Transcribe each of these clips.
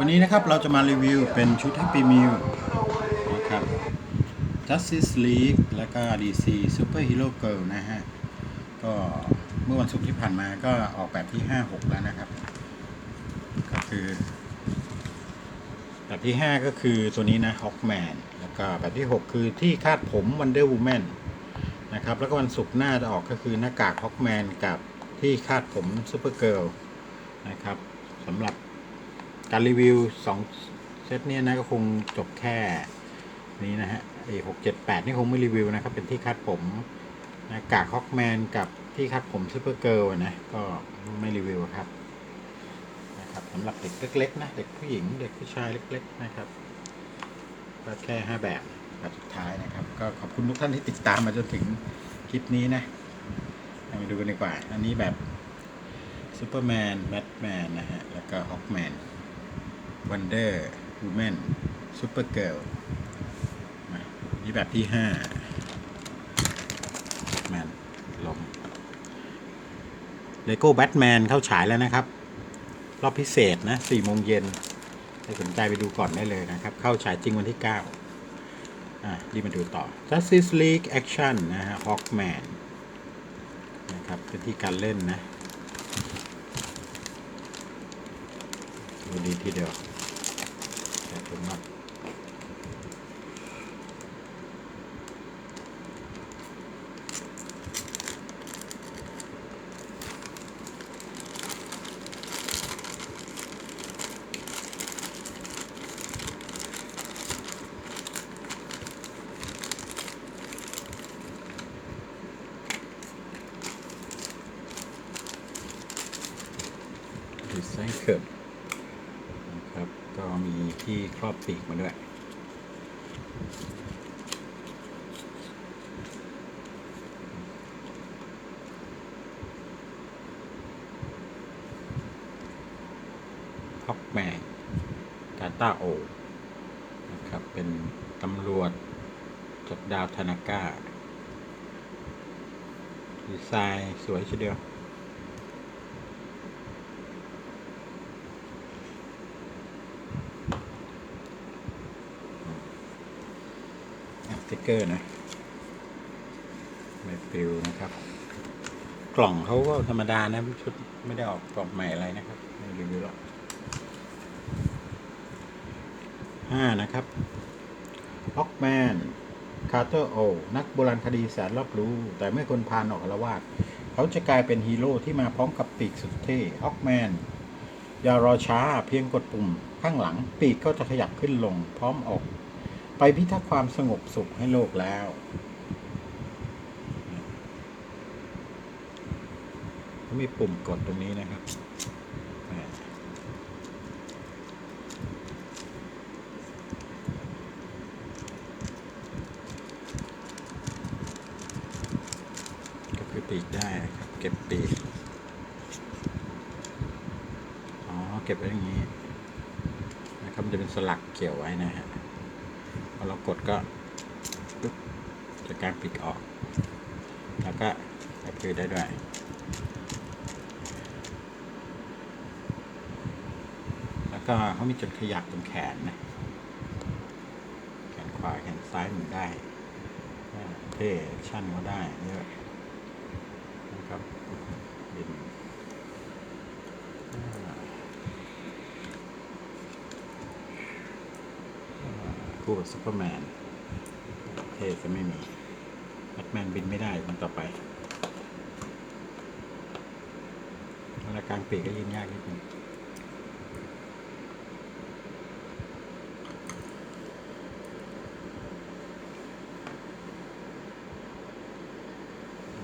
วันนี้นะครับเราจะมารีวิวเป็นชุด Happy Meal นะครับ Justice League และก็ DC Super Hero Girl นะฮะ ก็เมื่อวันศุกร์ที่ผ่านมาก็ออกแบบที่ 5-6 แล้วนะครับ ก็คือแบบที่ 5 ก็คือตัวนี้นะ Hawkman แล้วก็แบบที่ 6 คือที่คาดผม Wonder Woman นะครับ แล้วก็วันศุกร์หน้าจะออกก็คือหน้ากาก Hawkman กับที่คาดผม Supergirl นะครับสำหรับ การรีวิว2เซตเนี้นะก็คงจบแค่นี้นะฮะไอ้หกเจ็ดแปดนี่คงไม่รีวิวนะครับ เป็นที่คาดผมน้ากาก Hawkman กับที่คาดผม Supergirl อะนะ ก็ไม่รีวิวครับนะครับสำหรับเด็กเล็ก ๆ นะ เด็กผู้หญิง เด็กผู้ชายเล็ก ๆ นะครับก็แค่ห้าแบบแบบสุดท้ายนะครับ ก็ขอบคุณทุกท่านที่ติดตามมาจนถึงคลิปนี้นะมาดูกันดีกว่า อันนี้แบบซูเปอร์แมนแบทแมนนะฮะ แล้วก็ฮอ k แมน วันเดอร์วูแมนซูเปอร์เกิลนี่แบบที่ห้าแมนลมเลโก้แบทแมนเข้าฉายแล้วนะครับ รอบพิเศษนะ4โมงเย็นถ้าสนใจไปดูก่อนได้เลยนะครับ เข้าฉายจริงวันที่9อะรีบมาดูต่อ Justice League Action นะฮะ Hawkman นะครับเป็นที่การเล่นนะ ดูดีทีเดียวแต่ผมว่าดีไซน์เคิร์นครับ ก็มีที่ครอบปีกมาด้วยฮอกแมนกาตาโอนะครับ เป็นตำรวจจากดาวธนาก้าดีไซน์สวยเดียว ส ติกเกอร์นะไม่ปลิวนะครับ กล่องเขาก็ธรรมดานะชุดไม่ได้ออกกล่องใหม่อะไรนะครับไม่รีวิวหรอกห้านะครับฮอกแมนคาร์เตอร์โอ นักโบราณคดีแสนรอบรู้ แต่ไม่คนพานออกอารวาสเขาจะกลายเป็นฮีโร่ที่มาพร้อมกับปีกสุดเท่ฮอกแมนอย่ารอช้าเพียงกดปุ่มข้างหลังปีกก็จะขยับขึ้นลง พร้อมออก ไปพิทักษ์ความสงบสุขให้โลกแล้ว มีปุ่มกดตรงนี้นะครับ ก็คือปีกได้นะครับ เก็บปีก อ๋อ เก็บไว้อย่างนี้ นะครับจะเป็นสลักเกี่ยวไว้นะฮะ พอเรากดก็ปึ๊บจะการปิดออก แล้วก็กระพือได้ด้วยแล้วก็เขามีจุดขยับตรงแขนนะแขนขวาแขนซ้ายหมุนได้เท่ชั่นเขาได้เยอะนะครับบินอ่า คู่กับซูเปอร์แมนเทสจะไม่มีแบทแมนบินไม่ได้มันต่อไปเวลาการปีกก็ยิงยากนิดนึง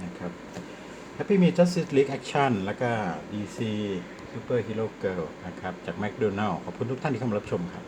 นะครับ Happy Meal Justice League Action แล้วก็ DC Super Hero Girl นะครับ จาก McDonald ขอบคุณทุกท่านที่เข้ามารับชมครับ